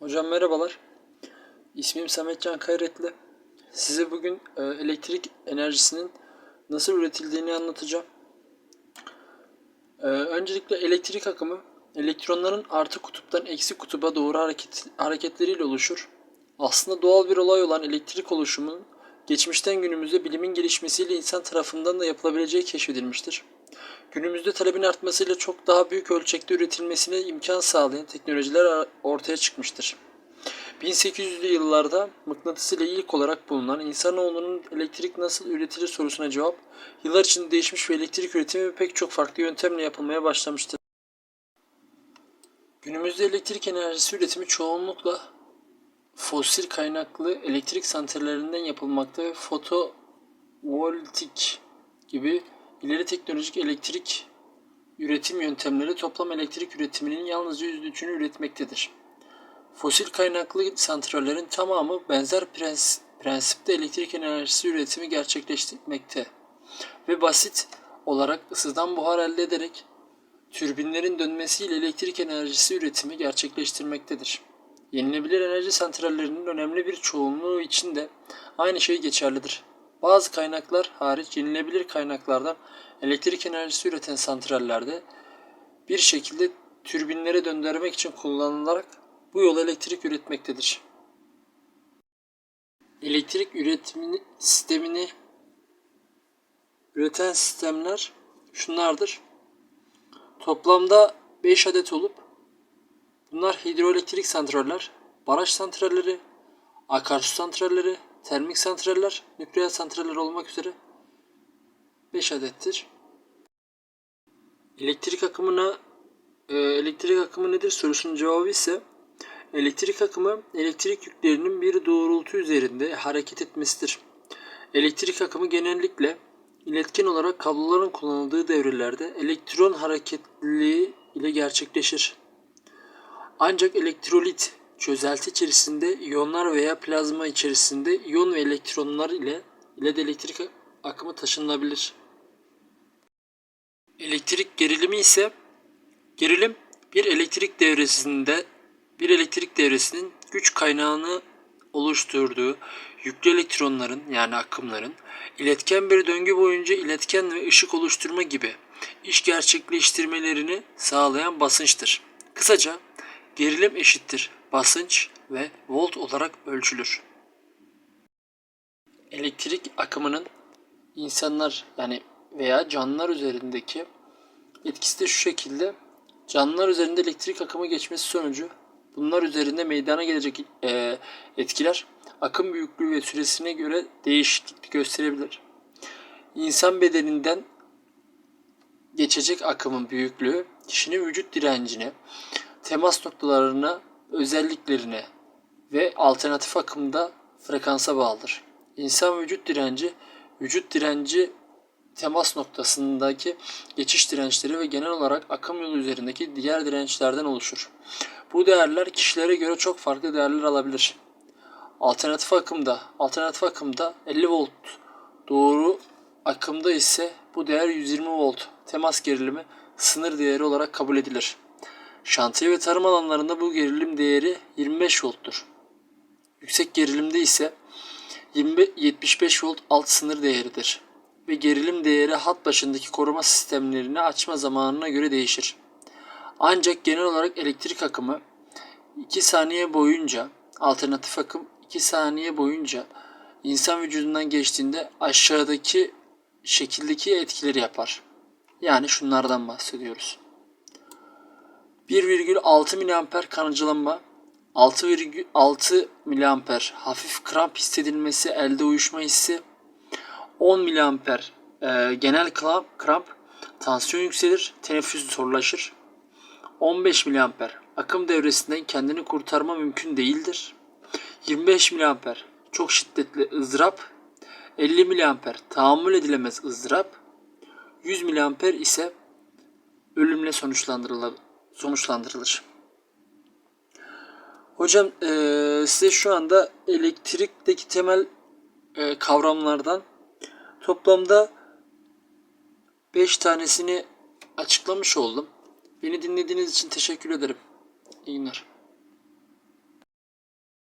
Hocam merhabalar. İsmim Sametcan Kayretli. Size bugün e, elektrik enerjisinin nasıl üretildiğini anlatacağım. E, öncelikle elektrik akımı elektronların artı kutuptan eksi kutuba doğru hareket, hareketleriyle oluşur. Aslında doğal bir olay olan elektrik oluşumunun geçmişten günümüzde bilimin gelişmesiyle insan tarafından da yapılabileceği keşfedilmiştir. Günümüzde talebin artmasıyla çok daha büyük ölçekte üretilmesine imkan sağlayan teknolojiler ortaya çıkmıştır. 1800'lü yıllarda mıknatıs ile ilk olarak bulunan insanoğlunun elektrik nasıl üretilir sorusuna cevap yıllar içinde değişmiş ve elektrik üretimi pek çok farklı yöntemle yapılmaya başlamıştır. Günümüzde elektrik enerjisi üretimi çoğunlukla fosil kaynaklı elektrik santrallerinden yapılmakta ve fotovoltik gibi ileri teknolojik elektrik üretim yöntemleri toplam elektrik üretiminin yalnızca %3'ünü üretmektedir. Fosil kaynaklı santrallerin tamamı benzer prens, prensipte elektrik enerjisi üretimi gerçekleştirmekte ve basit olarak ısıdan buhar elde ederek türbinlerin dönmesiyle elektrik enerjisi üretimi gerçekleştirmektedir. Yenilebilir enerji santrallerinin önemli bir çoğunluğu için de aynı şey geçerlidir. Bazı kaynaklar hariç yenilebilir kaynaklardan elektrik enerjisi üreten santrallerde bir şekilde türbinlere döndürmek için kullanılarak bu yol elektrik üretmektedir. Elektrik üretimini sistemini üreten sistemler şunlardır. Toplamda 5 adet olup bunlar hidroelektrik santraller, baraj santralleri, akarsu santralleri, termik santraller, nükleer santraller olmak üzere 5 adettir. Elektrik akımına e, elektrik akımı nedir sorusunun cevabı ise elektrik akımı elektrik yüklerinin bir doğrultu üzerinde hareket etmesidir. Elektrik akımı genellikle iletken olarak kabloların kullanıldığı devrelerde elektron hareketliliği ile gerçekleşir. Ancak elektrolit çözelti içerisinde iyonlar veya plazma içerisinde iyon ve elektronlar ile de elektrik akımı taşınabilir. Elektrik gerilimi ise gerilim bir elektrik devresinde bir elektrik devresinin güç kaynağını oluşturduğu yüklü elektronların yani akımların iletken bir döngü boyunca iletken ve ışık oluşturma gibi iş gerçekleştirmelerini sağlayan basınçtır. Kısaca gerilim eşittir basınç ve volt olarak ölçülür. Elektrik akımının insanlar yani veya canlılar üzerindeki etkisi de şu şekilde. Canlılar üzerinde elektrik akımı geçmesi sonucu bunlar üzerinde meydana gelecek e, etkiler akım büyüklüğü ve süresine göre değişiklik gösterebilir. İnsan bedeninden geçecek akımın büyüklüğü kişinin vücut direncine, temas noktalarına, özelliklerine ve alternatif akımda frekansa bağlıdır. İnsan vücut direnci, vücut direnci temas noktasındaki geçiş dirençleri ve genel olarak akım yolu üzerindeki diğer dirençlerden oluşur. Bu değerler kişilere göre çok farklı değerler alabilir. Alternatif akımda, alternatif akımda 50 volt doğru akımda ise bu değer 120 volt temas gerilimi sınır değeri olarak kabul edilir. Şantiye ve tarım alanlarında bu gerilim değeri 25 volttur. Yüksek gerilimde ise 20, 75 volt alt sınır değeridir ve gerilim değeri hat başındaki koruma sistemlerini açma zamanına göre değişir. Ancak genel olarak elektrik akımı 2 saniye boyunca alternatif akım 2 saniye boyunca insan vücudundan geçtiğinde aşağıdaki şekildeki etkileri yapar. Yani şunlardan bahsediyoruz. 1,6 mA kanıcılanma, 6,6 mA hafif kramp hissedilmesi, elde uyuşma hissi, 10 mA e, genel kramp, kramp, tansiyon yükselir, teneffüs zorlaşır. 15 mA akım devresinden kendini kurtarma mümkün değildir. 25 mA çok şiddetli ızdırap, 50 mA tahammül edilemez ızdırap, 100 mA ise ölümle sonuçlandırılır. Sonuçlandırılır. Hocam e, size şu anda elektrikteki temel e, kavramlardan toplamda 5 tanesini açıklamış oldum. Beni dinlediğiniz için teşekkür ederim. İyi günler.